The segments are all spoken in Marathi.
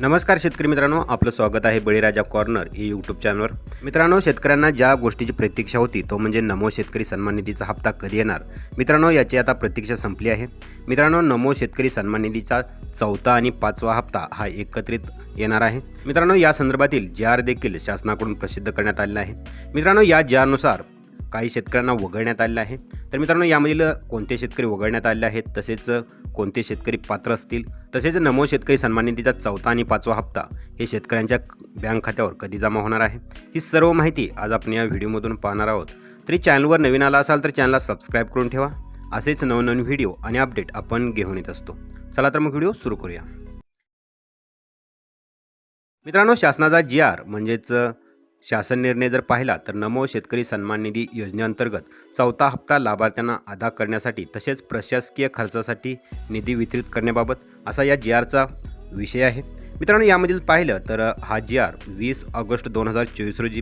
नमस्कार शेतकरी मित्रांनो आपलं स्वागत आहे बळीराजा कॉर्नर या यूट्यूब चॅनलवर मित्रांनो शेतकऱ्यांना ज्या गोष्टीची प्रतीक्षा होती तो म्हणजे नमो शेतकरी सन्मान निधीचा हप्ता कधी येणार? मित्रांनो याची आता प्रतीक्षा संपली आहे. मित्रांनो नमो शेतकरी सन्मान निधीचा चौथा आणि पाचवा हप्ता हा एकत्रित येणार आहे. मित्रांनो या संदर्भातील जी आर देखील शासनाकडून प्रसिद्ध करण्यात आलेला आहे. मित्रांनो या जी आरनुसार काही शेतकऱ्यांना वगळण्यात आलेलं आहे. तर मित्रांनो यामधील कोणते शेतकरी वगळण्यात आलेले आहेत तसेच कोणते शेतकरी पात्र असतील तसेच नमो शेतकरी सन्मान निधीचा चौथा आणि पाचवा हप्ता हे शेतकऱ्यांच्या बँक खात्यावर कधी जमा होणार आहे? ही सर्व माहिती आज आपण या व्हिडिओमधून पाहणार आहोत. तरी चॅनलवर नवीन आला असाल तर चॅनलला सबस्क्राईब करून ठेवा. असेच नवनवीन व्हिडिओ आणि अपडेट आपण घेऊन येत असतो. चला तर मग व्हिडिओ सुरू करूया. मित्रांनो शासनाचा जी आर म्हणजेच शासन निर्णय जर पाहिला तर नमो शेतकरी सन्मान निधी योजनेअंतर्गत चौथा हप्ता लाभार्थ्यांना अदा करण्यासाठी तसेच प्रशासकीय खर्चासाठी निधी वितरित करण्याबाबत असा या जी आरचा विषय आहे. मित्रांनो यामधील पाहिलं तर हा जी आर वीस ऑगस्ट दोन हजार चोवीस रोजी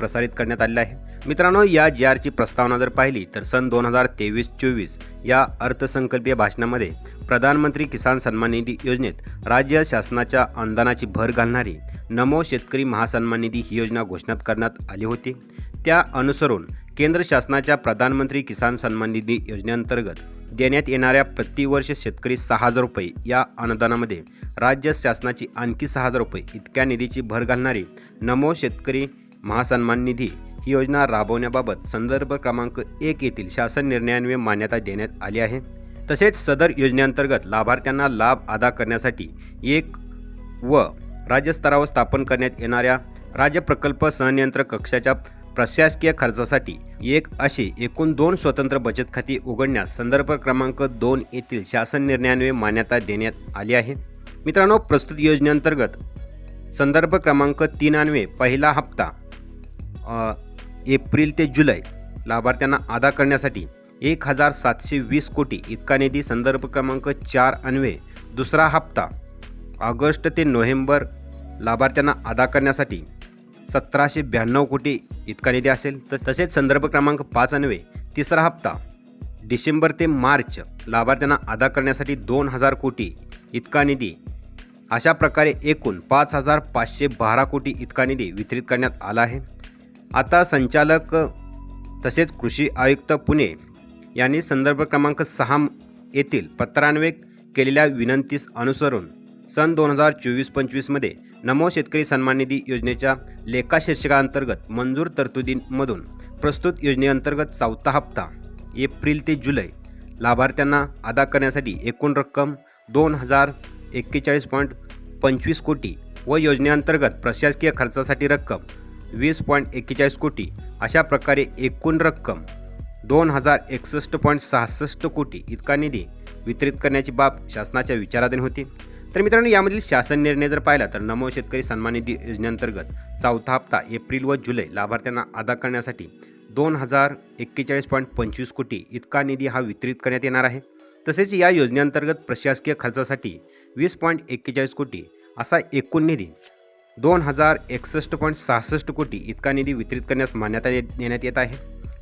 प्रसारित करण्यात आलेला आहे. मित्रांनो या जी आरची प्रस्तावना जर पाहिली तर सन दोन हजार तेवीस चोवीस या अर्थसंकल्पीय भाषणामध्ये प्रधानमंत्री किसान सन्मान निधी योजनेत राज्य शासनाच्या अनुदानाची भर घालणारी नमो शेतकरी महासन्मान निधी ही योजना घोषणात करण्यात आली होती. त्या अनुसरून केंद्र शासनाच्या प्रधानमंत्री किसान सन्मान निधी योजनेअंतर्गत देण्यात येणाऱ्या प्रतिवर्ष शेतकरी सहा हजार रुपये या अनुदानामध्ये राज्य शासनाची आणखी सहा हजार रुपये इतक्या निधीची भर घालणारी नमो शेतकरी महासन्मान निधी ही योजना राबवण्याबाबत संदर्भ क्रमांक एक येथील शासन निर्णयान्वये मान्यता देण्यात आली आहे. तसेच सदर योजनेअंतर्गत लाभार्थ्यांना लाभ अदा करण्यासाठी एक व राज्यस्तरावर स्थापन करण्यात येणाऱ्या राज्य प्रकल्प सहनियंत्रक कक्षाच्या प्रशासकीय खर्चासाठी एक असे एकूण दोन स्वतंत्र बचत खाती उघडण्यास संदर्भ क्रमांक दोन येथील शासन निर्णयान्वये मान्यता देण्यात आली आहे. मित्रांनो प्रस्तुत योजनेअंतर्गत संदर्भ क्रमांक तीन अन्वे पहिला हप्ता एप्रिल ते जुलै लाभार्थ्यांना अदा करण्यासाठी एक हजार सातशे वीस कोटी इतका निधी संदर्भ क्रमांक चार अन्वे दुसरा हप्ता ऑगस्ट ते नोव्हेंबर लाभार्थ्यांना अदा करण्यासाठी सतराशे ब्याण्णव कोटी इतका निधी असेल. तर तसेच संदर्भ क्रमांक पाच अन्वे तिसरा हप्ता डिसेंबर ते मार्च लाभार्थ्यांना अदा करण्यासाठी दोन हजार कोटी इतका निधी अशा प्रकारे एकूण पाच हजार पाचशे बारा कोटी इतका निधी वितरित करण्यात आला आहे. आता संचालक तसेच कृषी आयुक्त पुणे यांनी संदर्भ क्रमांक सहा येथील पत्रान्वये केलेल्या विनंतीस अनुसरून सन दोन हजार चोवीस पंचवीसमध्ये नमो शेतकरी सन्मान निधी योजनेच्या लेखाशीर्षकाअंतर्गत मंजूर तरतुदींमधून प्रस्तुत योजनेअंतर्गत चौथा हप्ता एप्रिल ते जुलै लाभार्थ्यांना अदा करण्यासाठी एकूण रक्कम दोन हजार एक्केचाळीस पॉईंट पंचवीस कोटी व योजनेअंतर्गत प्रशासकीय खर्चासाठी रक्कम वीस पॉईंट एक्केचाळीस कोटी अशा प्रकारे एकूण रक्कम दोन हजार एकसष्ट पॉईंट सहासष्ट कोटी इतका निधी वितरित करण्याची बाब शासनाच्या विचाराधीन होती. तर मित्रांनो यामधील शासन निर्णय जर पाहिला तर नमो शेतकरी सन्मान निधी योजनेअंतर्गत चौथा हप्ता एप्रिल व जुलै लाभार्थ्यांना अदा करण्यासाठी दोन हजार एक्केचाळीस पॉईंट पंचवीस कोटी इतका निधी हा वितरित करण्यात येणार आहे. तसेच या योजनेअंतर्गत प्रशासकीय खर्चासाठी वीस पॉईंट एक्केचाळीस कोटी असा एकूण निधी दोन हजार एकसष्ट पॉईंट सहासष्ट कोटी इतका निधी वितरित करण्यास मान्यता देण्यात येत आहे.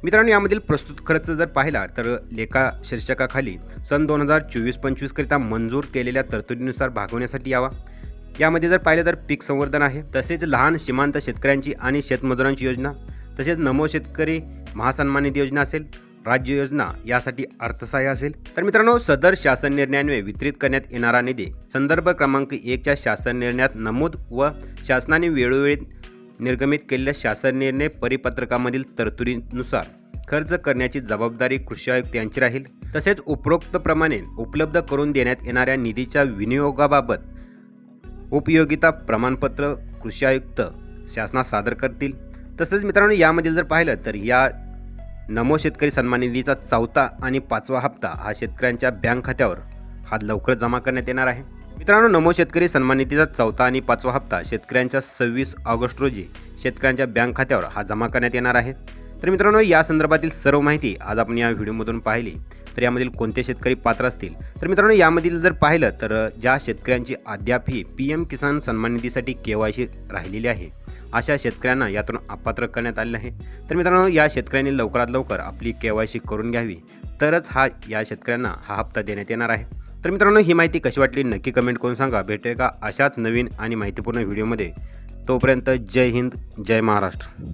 मित्रांनो यामधील प्रस्तुत खर्च जर पाहिला तर लेखा शीर्षकाखाली सन दोन हजार चोवीस पंचवीसकरिता मंजूर केलेल्या तरतुदीनुसार भागवण्यासाठी यावा. यामध्ये जर पाहिलं तर पीक संवर्धन आहे तसेच लहान सीमांत शेतकऱ्यांची आणि शेतमजुरांची योजना तसेच नमो शेतकरी महासन्मान निधी योजना असेल राज्य योजना यासाठी अर्थसहाय्य असेल तर मित्रांनो सदर शासन निर्णयान्वये वितरित करण्यात येणारा निधी संदर्भ क्रमांक एकच्या शासन निर्णयात नमूद व शासनाने वेळोवेळी निर्गमित केलेल्या शासन निर्णय परिपत्रकामधील तरतुदीनुसार खर्च करण्याची जबाबदारी कृषी आयुक्त यांची राहील. तसेच उपरोक्तप्रमाणे उपलब्ध करून देण्यात येणाऱ्या निधीच्या विनियोगाबाबत उपयोगिता प्रमाणपत्र कृषी आयुक्त शासनास सादर करतील. तसेच मित्रांनो यामधील जर पाहिलं तर या नमो शेतकरी सन्मान निधीचा चौथा आणि पाचवा हप्ता हा शेतकऱ्यांच्या बँक खात्यावर हा लवकर जमा करण्यात येणार आहे. मित्रांनो नमो शेतकरी सन्मान निधीचा चौथा आणि पाचवा हप्ता शेतकऱ्यांच्या सव्वीस ऑगस्ट रोजी शेतकऱ्यांच्या बँक खात्यावर हा जमा करण्यात येणार आहे. तर मित्रांनो या संदर्भातील सर्व माहिती आज आपण या व्हिडिओमधून पाहिली. तर यामधील कोणते शेतकरी पात्र असतील? तर मित्रांनो यामधील जर पाहिलं तर ज्या शेतकऱ्यांची अद्यापही पी एम किसान सन्मान निधीसाठी के वाय सी राहिलेली आहे अशा शेतकऱ्यांना यातून अपात्र करण्यात आलेलं आहे. तर मित्रांनो या शेतकऱ्यांनी लवकरात लवकर आपली के वाय सी करून घ्यावी तरच हा या शेतकऱ्यांना हा हप्ता देण्यात येणार आहे. तर मित्रांनो ही माहिती कशी वाटली नक्की कमेंट करून सांगा. भेटूया का अशाच नवीन आणि माहितीपूर्ण व्हिडिओमध्ये. तोपर्यंत जय हिंद जय महाराष्ट्र.